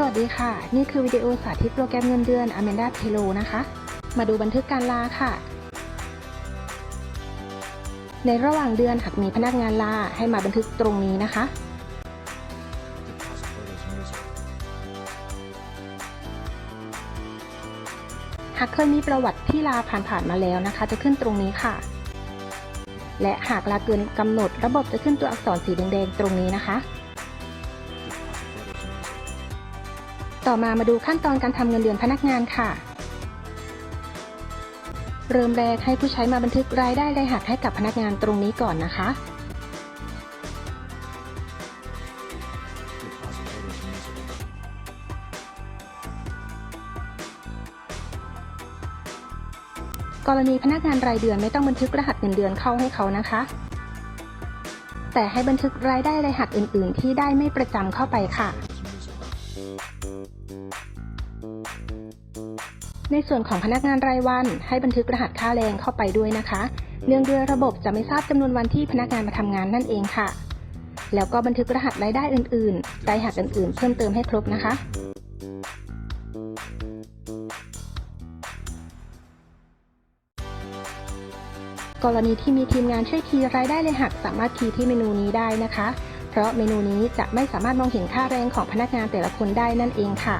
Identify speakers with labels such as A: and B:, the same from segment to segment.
A: สวัสดีค่ะ นี่คือวิดีโอสาธิตโปรแกรมเงินเดือน Amanda p a y r o นะคะ มาดูบันทึกการลาค่ะ ในระหว่างเดือนหากมีพนักงานลาให้มาบันทึกตรงนี้นะคะ หากเคยมีประวัติที่ลาผ่านๆมาแล้วนะคะ จะขึ้นตรงนี้ค่ะ และหากลาเกินกำหนดระบบจะขึ้นตัวอักษรสีแดงๆตรงนี้นะคะ ต่อมามาดูขั้นตอนการทำเงินเดือนพนักงานค่ะ เริ่มแรกให้ผู้ใช้มาบันทึกรายได้รายหักให้กับพนักงานตรงนี้ก่อนนะคะ กรณีพนักงานรายเดือนไม่ต้องบันทึกรหัสเงินเดือนเข้าให้เขานะคะ แต่ให้บันทึกรายได้รายหักอื่น ๆ ที่ได้ไม่ประจำเข้าไปค่ะ ส่วนของพนักงานรายวัน ให้บันทึกรหัสค่าแรงเข้าไปด้วยนะคะ เนื่องด้วยระบบจะไม่ทราบจำนวนวันที่พนักงานมาทำงานนั่นเองค่ะ แล้วก็บันทึกรหัสรายได้อื่นๆรายหักอื่นๆ เพิ่มเติมให้ครบนะคะกรณีที่มีทีมงานช่วยคีย์รายได้เลยหักสามารถคีย์ที่เมนูนี้ได้นะคะ เพราะเมนูนี้จะไม่สามารถมองเห็นค่าแรงของพนักงานแต่ละคนได้นั่นเองค่ะ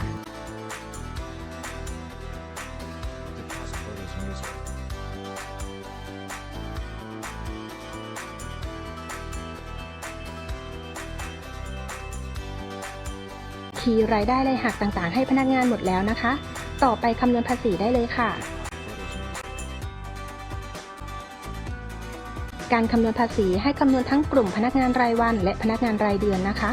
A: ีรายได้รายหักต่างๆ ให้พนักงานหมดแล้วนะคะ ต่อไปคำนวณภาษีได้เลยค่ะ การคำนวณภาษีให้คำนวณทั้งกลุ่มพนักงานรายวัน และพนักงานรายเดือนนะคะ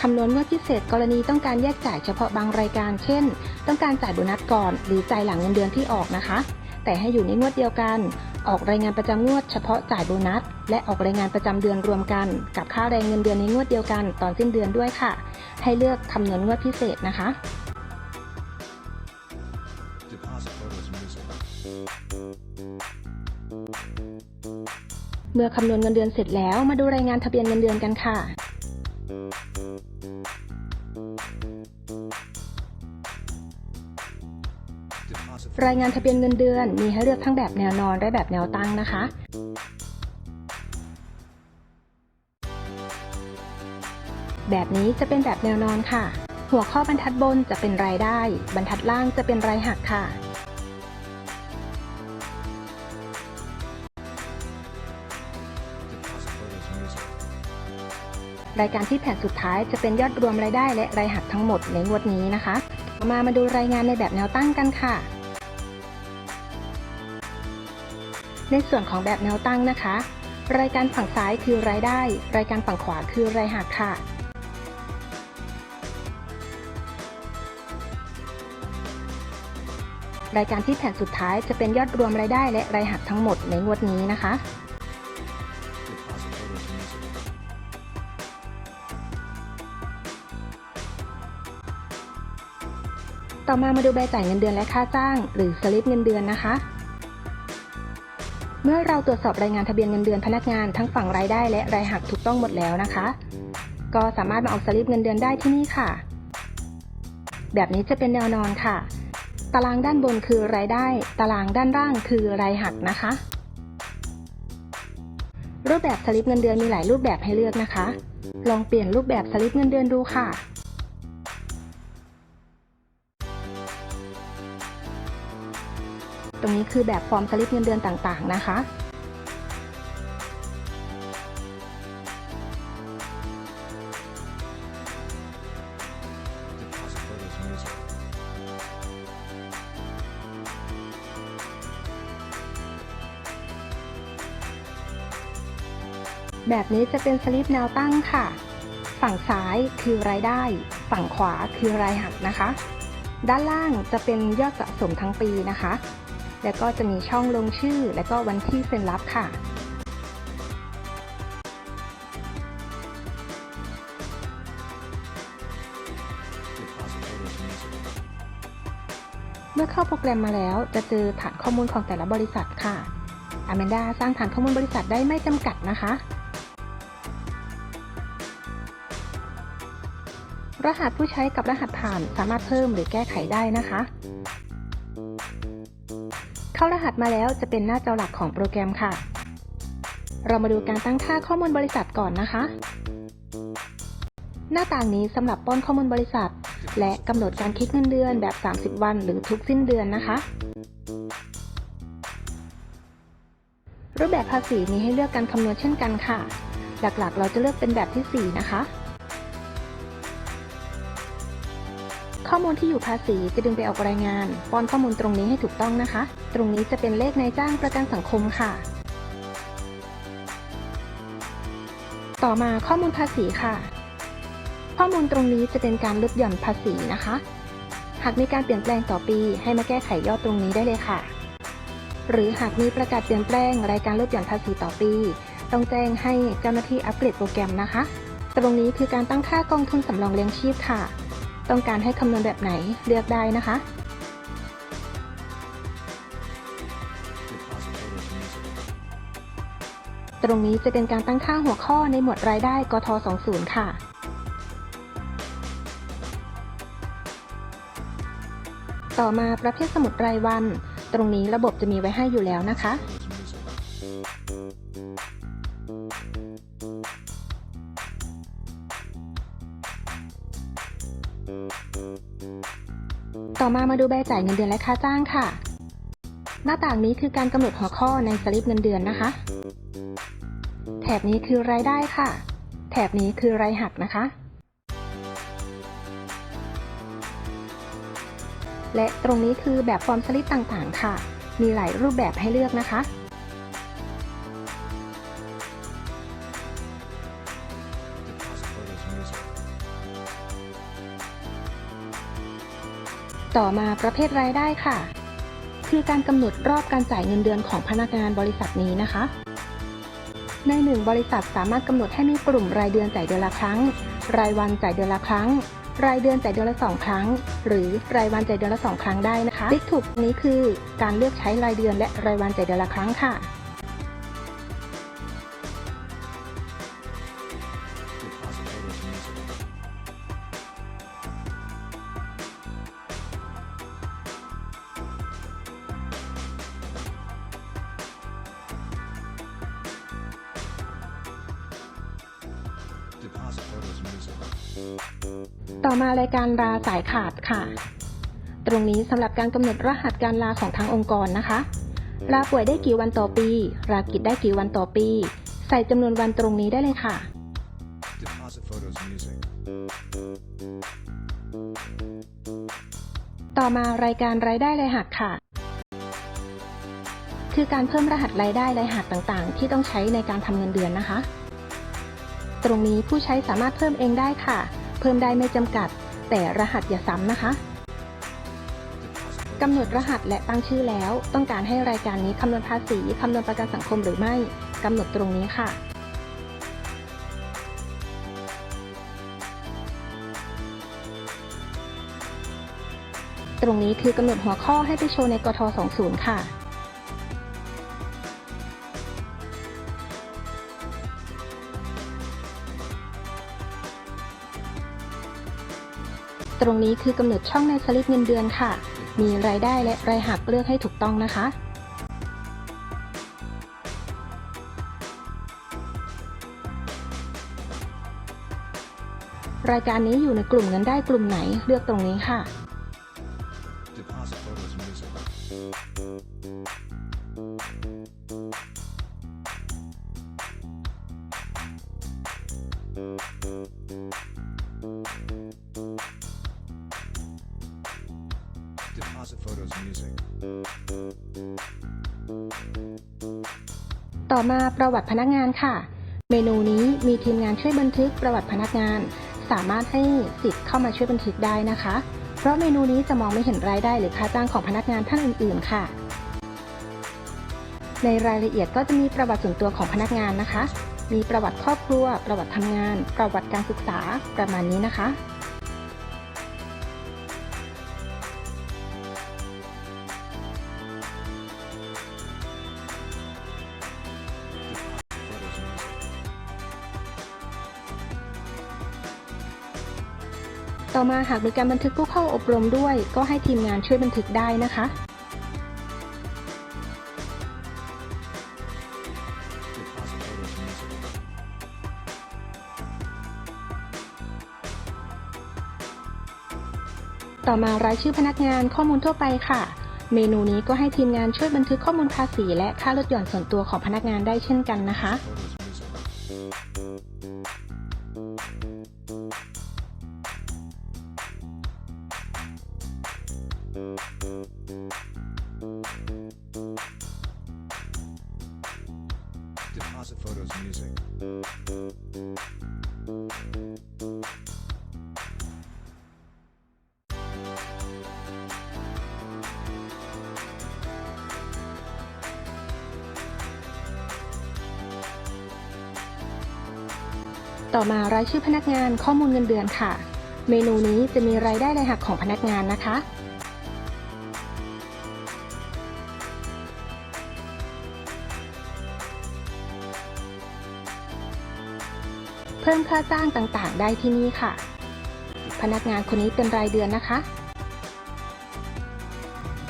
A: คำนวณงวดพิเศษกรณีต้องการแยกจ่ายเฉพาะบางรายการ เช่น ต้องการจ่ายโบนัสก่อน หรือจ่ายหลังเงินเดือนที่ออกนะคะ แต่ให้อยู่ในงวดเดียวกัน ออกรายงานประจำงวดเฉพาะจ่ายโบนัส และออกรายงานประจำเดือนรวมกัน กับค่าแรงเงินเดือนในงวดเดียวกัน ตอนสิ้นเดือนด้วยค่ะ ให้เลือกคำนวณงวดพิเศษนะคะ
B: Deposit photos music.
A: เมื่อคำนวณเงินเดือนเสร็จแล้วมาดูรายงานทะเบียนเงินเดือนกันค่ะ
B: Deposit
A: รายงานทะเบียนเงินเดือนมีให้เลือกทั้งแบบแนวนอนและแบบแนวตั้งนะคะ แบบนี้จะเป็นแบบแนวนอนค่ะ หัวข้อบรรทัดบนจะเป็นรายได้ บรรทัดล่างจะเป็นรายหักค่ะรายการที่แผ่นสุดท้ายจะเป็นยอดรวมรายได้และรายหักทั้งหมดในงวดนี้นะคะต่อมามาดูรายงานในแบบแนวตั้งกันค่ะ ในส่วนของแบบแนวตั้งนะคะ รายการฝั่งซ้ายคือรายได้ รายการฝั่งขวาคือรายหักค่ะ รายการที่แผ่นสุดท้ายจะเป็นยอดรวมรายได้และรายหักทั้งหมดในงวดนี้นะคะ ต่อมามาดูใบจ่ายเงินเดือนและค่าจ้าง หรือสลิปเงินเดือนนะคะ เมื่อเราตรวจสอบรายงานทะเบียนเงินเดือนพนักงานทั้งฝั่งรายได้และรายหักถูกต้องหมดแล้วนะคะ ก็สามารถมาออกสลิปเงินเดือนได้ที่นี่ค่ะ แบบนี้จะเป็นแนวนอนค่ะ ตารางด้านบนคือรายได้ ตารางด้านล่างคือรายหักนะคะ รูปแบบสลิปเงินเดือนมีหลายรูปแบบให้เลือกนะคะ ลองเปลี่ยนรูปแบบสลิปเงินเดือนดูค่ะตรงนี้คือแบบฟอร์มสลิปเงินเดือนต่างๆ นะคะ แบบนี้จะเป็นสลิปแนวตั้งค่ะ ฝั่งซ้ายคือรายได้ ฝั่งขวาคือรายหักนะคะ ด้านล่างจะเป็นยอดสะสมทั้งปีนะคะ แล้วก็จะมีช่องลงชื่อ และก็วันที่เซ็นรับค่ะเมื่อเข้าโปรแกรมมาแล้วจะเจอฐานข้อมูลของแต่ละบริษัทค่ะ Amanda สร้างฐานข้อมูลบริษัทได้ไม่จำกัดนะคะ รหัสผู้ใช้กับรหัสผ่านสามารถเพิ่มหรือแก้ไขได้นะคะ เข้ารหัสมาแล้วจะเป็นหน้าจอหลักของโปรแกรมค่ะ เรามาดูการตั้งค่าข้อมูลบริษัทก่อนนะคะ หน้าต่างนี้สำหรับป้อนข้อมูลบริษัท และกำหนดการคิดเงินเดือนแบบ 30 วัน หรือทุกสิ้นเดือนนะคะ รูปแบบภาษีมีให้เลือกการคำนวณเช่นกันค่ะ หลักๆ เราจะเลือกเป็นแบบที่ 4 นะคะ ข้อมูลที่อยู่ภาษีจะดึงไปออกรายงานป้อนข้อมูลตรงนี้ให้ถูกต้องนะคะ ตรงนี้จะเป็นเลขนายจ้างประกันสังคมค่ะ ต่อมาข้อมูลภาษีค่ะ ข้อมูลตรงนี้จะเป็นการลดหย่อนภาษีนะคะ หากมีการเปลี่ยนแปลงต่อปีให้มาแก้ไขยอดตรงนี้ได้เลยค่ะ หรือหากมีประกาศเปลี่ยนแปลงรายการลดหย่อนภาษีต่อปี ต้องแจ้งให้เจ้าหน้าที่อัปเกรดโปรแกรมนะคะ ตรงนี้คือการตั้งค่ากองทุนสำรองเลี้ยงชีพค่ะ ต้องการให้คำนวณแบบไหนเลือกได้นะคะ ตรงนี้จะเป็นการตั้งค่าหัวข้อในหมวดรายได้กท20 ค่ะ ต่อมาประเภทสมุดรายวัน ตรงนี้ระบบจะมีไว้ให้อยู่แล้วนะคะ ต่อมามาดูใบจ่ายเงินเดือนและค่าจ้างค่ะ หน้าต่างนี้คือการกำหนดหัวข้อในสลิปเงินเดือนนะคะ แถบนี้คือรายได้ค่ะ แถบนี้คือรายหักนะคะ และตรงนี้คือแบบฟอร์มสลิปต่างๆ ค่ะ มีหลายรูปแบบให้เลือกนะคะ ต่อมาประเภทรายได้ค่ะ คือการกำหนดรอบการจ่ายเงินเดือนของพนักงานบริษัทนี้นะคะ ในหนึ่งบริษัทสามารถกำหนดให้มีกลุ่มรายเดือนจ่ายเดือนละครั้ง รายวันจ่ายเดือนละครั้ง รายเดือนจ่ายเดือนละสองครั้ง หรือรายวันจ่ายเดือนละสองครั้งได้นะคะติ๊กถูกนี้คือ การเลือกใช้รายเดือนและรายวันจ่ายเดือนละครั้งค่ะ ต่อมารายการลาสายขาดค่ะ ตรงนี้สำหรับการกำหนดรหัสการลาของทางองค์กรนะคะลาป่วยได้กี่วันต่อปีลากิจได้กี่วันต่อปี ใส่จำนวนวันตรงนี้ได้เลยค่ะ
B: Deposit photos music.
A: ต่อมารายการรายได้รายหักค่ะ คือการเพิ่มรหัสรายได้รายหักต่างๆ ที่ต้องใช้ในการทำเงินเดือนนะคะ ตรงนี้ผู้ใช้สามารถเพิ่มเองได้ค่ะ เพิ่มได้ไม่จำกัด แต่รหัสอย่าซ้ำนะคะกำหนดรหัสและตั้งชื่อแล้ว ต้องการให้รายการนี้คำนวณภาษีคำนวณประกันสังคมหรือไม่กำหนดตรงนี้ค่ะ ตรงนี้คือกำหนดหัวข้อให้ไปโชว์ในกท 20 ค่ะ ตรงนี้คือกำหนดช่องในสลิปเงินเดือนค่ะ มีรายได้และรายหักเลือกให้ถูกต้องนะคะ รายการนี้อยู่ในกลุ่มเงินได้กลุ่มไหนเลือกตรงนี้ค่ะ
B: Deposit photos music.
A: ต่อมาประวัติพนักงานค่ะ เมนูนี้มีทีมงานช่วยบันทึกประวัติพนักงาน สามารถให้สิทธิ์เข้ามาช่วยบันทึกได้นะคะ เพราะเมนูนี้จะมองไม่เห็นรายได้หรือค่าจ้างของพนักงานท่านอื่น ๆ ค่ะ ในรายละเอียดก็จะมีประวัติส่วนตัวของพนักงานนะคะ มีประวัติครอบครัว ประวัติทำงาน ประวัติการศึกษาประมาณนี้นะคะ ต่อมาหากมีการบันทึกผู้เข้าอบรมด้วย ก็ให้ทีมงานช่วยบันทึกได้นะคะต่อมารายชื่อพนักงานข้อมูลทั่วไปค่ะ เมนูนี้ก็ให้ทีมงานช่วยบันทึกข้อมูลภาษีและค่าลดหย่อนส่วนตัวของพนักงานได้เช่นกันนะคะ ต่อมารายชื่อพนักงานข้อมูลเงินเดือนค่ะ เมนูนี้จะมีรายได้รายหักของพนักงานนะคะ เพิ่มค่าจ้างต่างๆ ได้ที่นี่ค่ะ พนักงานคนนี้เป็นรายเดือนนะคะ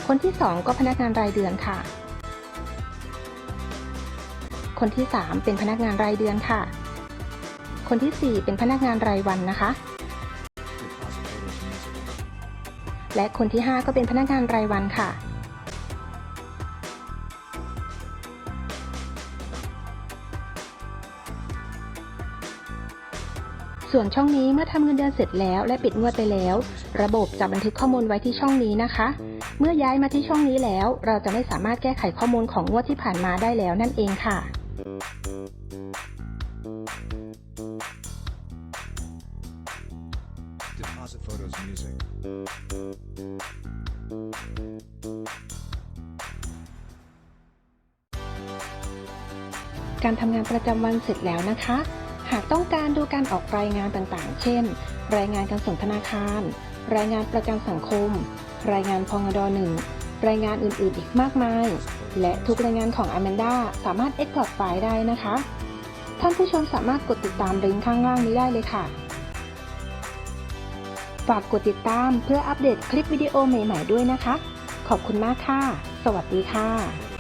A: คนที่ 2 ก็พนักงานรายเดือนค่ะ คนที่ 3 เป็นพนักงานรายเดือนค่ะ คนที่ 4 เป็นพนักงานรายวันนะคะ และคนที่ 5 ก็เป็นพนักงานรายวันค่ะ ส่วนช่องนี้เมื่อทำเงินเดือนเสร็จแล้วและปิดงวดไปแล้ว ระบบจะบันทึกข้อมูลไว้ที่ช่องนี้นะคะ เมื่อย้ายมาที่ช่องนี้แล้ว เราจะไม่สามารถแก้ไขข้อมูลของงวดที่ผ่านมาได้แล้วนั่นเองค่ะ
B: Deposit photos music.
A: การทำงานประจำวันเสร็จแล้วนะคะ หากต้องการดูการออกรายงานต่างๆ เช่น รายงานการส่งธนาคาร รายงานประกันสังคม รายงานพงดหนึ่ง รายงานอื่นๆ อีกมากมาย และทุกรายงานของ Amanda สามารถ Export ไฟล์ได้นะคะ ท่านผู้ชมสามารถกดติดตามลิงก์ข้างล่างนี้ได้เลยค่ะ ฝากกดติดตามเพื่ออัปเดตคลิปวิดีโอใหม่ ๆ ด้วยนะคะ ขอบคุณมากค่ะ สวัสดีค่ะ